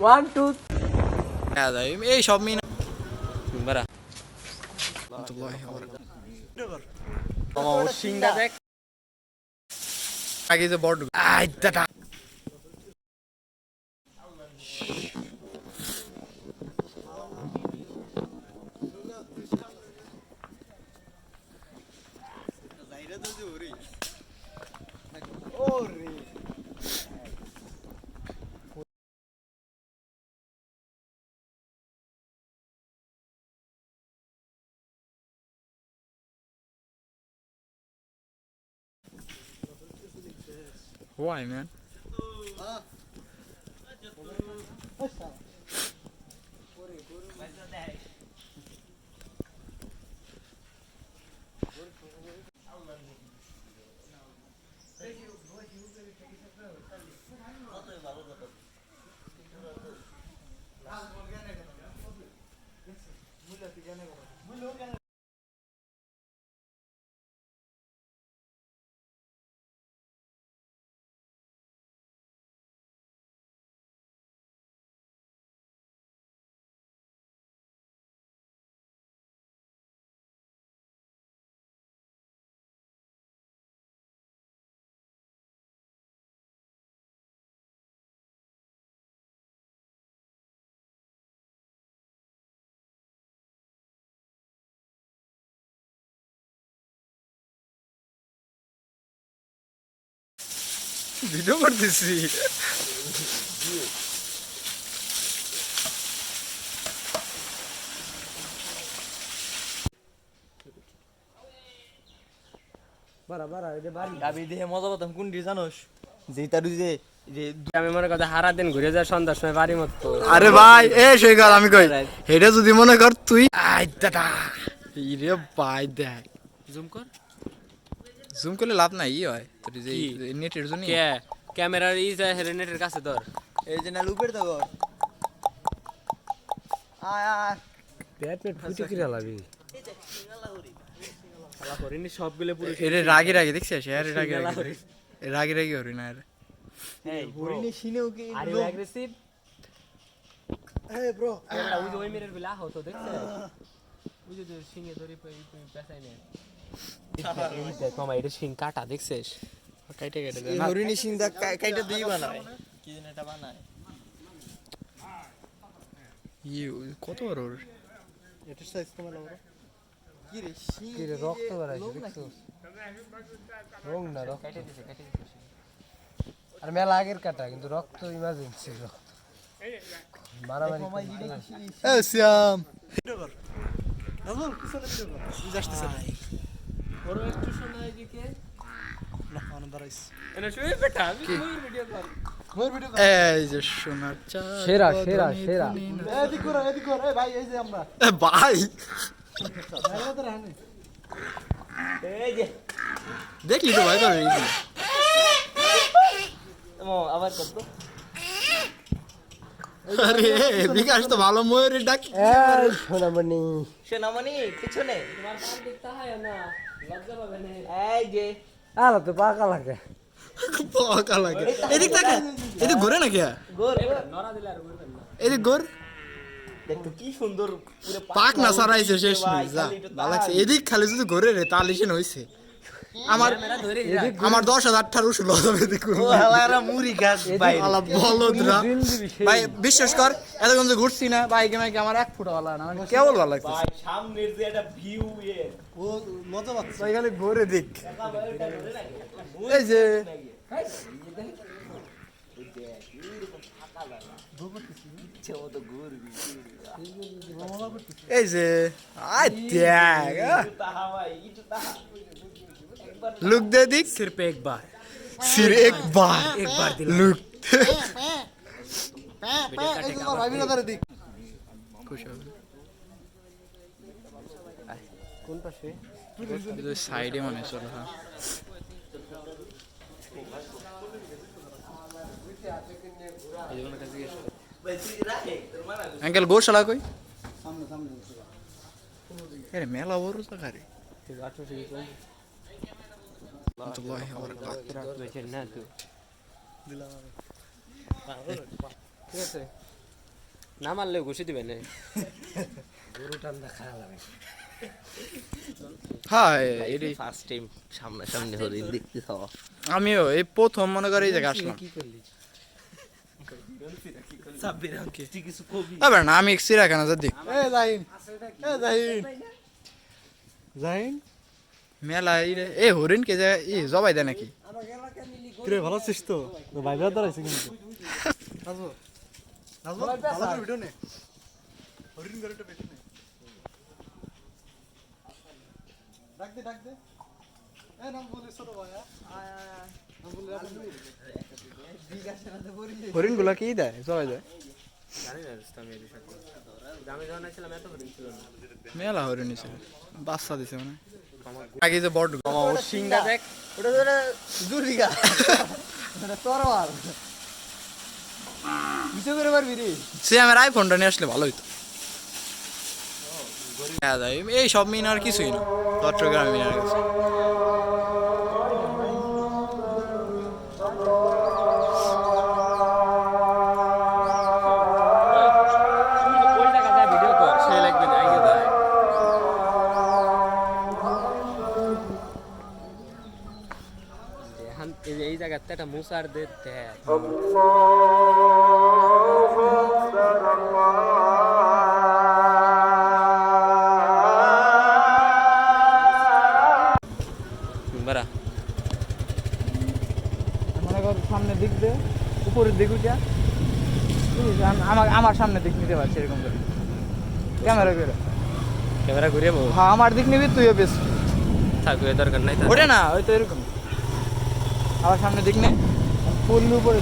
One two হ্যাঁ এই সব মিনা বারা সিংটা দেখ আগে যে বড় আই Why, man? বাড়ি মতো। আরে ভাই এ আমি কই? এটা যদি মনে কর তুই আই দাদা। রে ভাই দেখ। জুম কর। জুম করলে লাভ নাই ই হয়। তোর যে? নেটের জন্য? কে? ক্যামেরার ই যায় হেলমেটের কাছে ধর এই যে না লুপের তো আয় আয় পেট পেট ফুটে কি লাভি? করিনি সবগুলো পুরো এটা রাগে রাগে দেখছিস? আরে রাগে রাগে রাগে। রাগে হরি না আরে এই হরিণে সিনেও কি আর অ্যাগ্রেসিভ এই ব্রো ক্যামেরা ওই যে ওই মেরের বিলা হতো দেখছে ওই যে যে ধরে পেছাই নেন দেখ মামা এটা সিং কাটা দেখছিস? কাইটে কাইটে এই হরিণে সিনদা কাইটা দিই বানায়। কি যেন এটা বানায়। ই কত বড় ওর? এটা সাইজ কমা লাগবে কি রে সিং কি রে, রক্ত বেরাইছে, লোক দেখছ? রং না রক্ত। কেটে দিছে কেটে দিছে আর মেলা আগের কাটা কিন্তু রক্ত ইমার্জেন্সি মারামারি ইডি না। এ পিছনে ভিডিও কর। তুই না। একটু শোনা এদিকে সেরা, সেরা, সেরা। ভাই দেখলি তো ভাই তোর আবার কর তো। আরে বিকাশ তো ভালো ময়ূরের ডাক। সোনামণি। সেনামণি পিছনে। তোমার দেখতে হয় না। এই যে। আরে তো পাকা লাগে। পাকা লাগে। এদিক থেকে এদিক ঘুরে নাকি? কে নরা দিলে আর ঘুরবেন না এদিক ঘুর। দেখো কি সুন্দর পুরো পাক না সারাইছে শেষ নেই যা। লাগছে। এদিক খালি যদি ঘুরে রে তাহলে হয়েছে হইছে আমার আমার দশ হাজার আঠারো ষোলো হবে ভাই। বলদরা। বিশ্বাস কর এতক্ষণ যে ঘুরছি না বাইকে মাইকে আমার এক ফুটা না কেবল ভালো লাগছে সামনের যে একটা ভিউ ও মজা পাচ্ছে। খালি ঘুরে দিক। এই যে এই যে আই দেখ তাহা ভাই ইটু তাহা লুক দে দিক सिर्फ एक बार সির এক বার एक बार दिला লুক ভাই বিনা দিক খুশি হবে কোন পাশে সাইডে মনে চলো হ্যাঁ ভাই তুই রাখে তোর মানা আঙ্কেল গোশালা কই আরে মেলা বড় জায়গা রে ওয়া বারাকাতুহু না তুই ঠিক আছে না। মারলেও ঘুষি হ্যাঁ ফার্স্ট টাইম সামনাসামনি হরিণ দেখতে হওয়া আমিও এই প্রথম মনে করি এই জায়গায় আসলাম। কি করলি? তুই কিছু কবি? এবার না আমি যদি জাহিন জাহিন। জাহিন? মেলা এ হরিণ কে যায় ই জবাই দেয় নাকি? কিরে ভালো আছিস তো? তো ভাই ব্রাদার আছে কিন্তু। নাজমুল নাজমুল ভালো করে ভিডিও নে। হরিণ গরুটা বেশি নে। ডাক দে ডাক দে। এ নাজমুল ছোট ভাই আয় আয় হরিণগুলা কি দেয়? দেয়। না মেলা হরিণ ছিল বাচ্চা দিছে মানে। আগে যে বড় ও সিংটা দেখ। ওটা তো জুরিগা। ওটা তরোয়াল। কিছু করে পারবি রে। সে আমার আইফোনটা নিয়ে আসলে ভালো হইতো। হ্যাঁ এই সব মিনার কিছুই না। চট্টগ্রাম মিনার কিছু। একটা মুসার দে বারা। মনে কর দিক দে উপরের দিক উঠা। আমার আমার সামনে দিক নিতে পারছি এরকম করে। ক্যামেরা করে ক্যামেরা ঘুরিয়ে বউ হ্যাঁ আমার দিক নিবি তুইও বেশ। থাকবে দরকার নাই। ওটা না ওই তো এরকম। আবার সামনে দিক নেই পড়লি উপরে।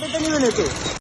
হ্যাঁ। আর- পাম্পে তো নিবে নাকি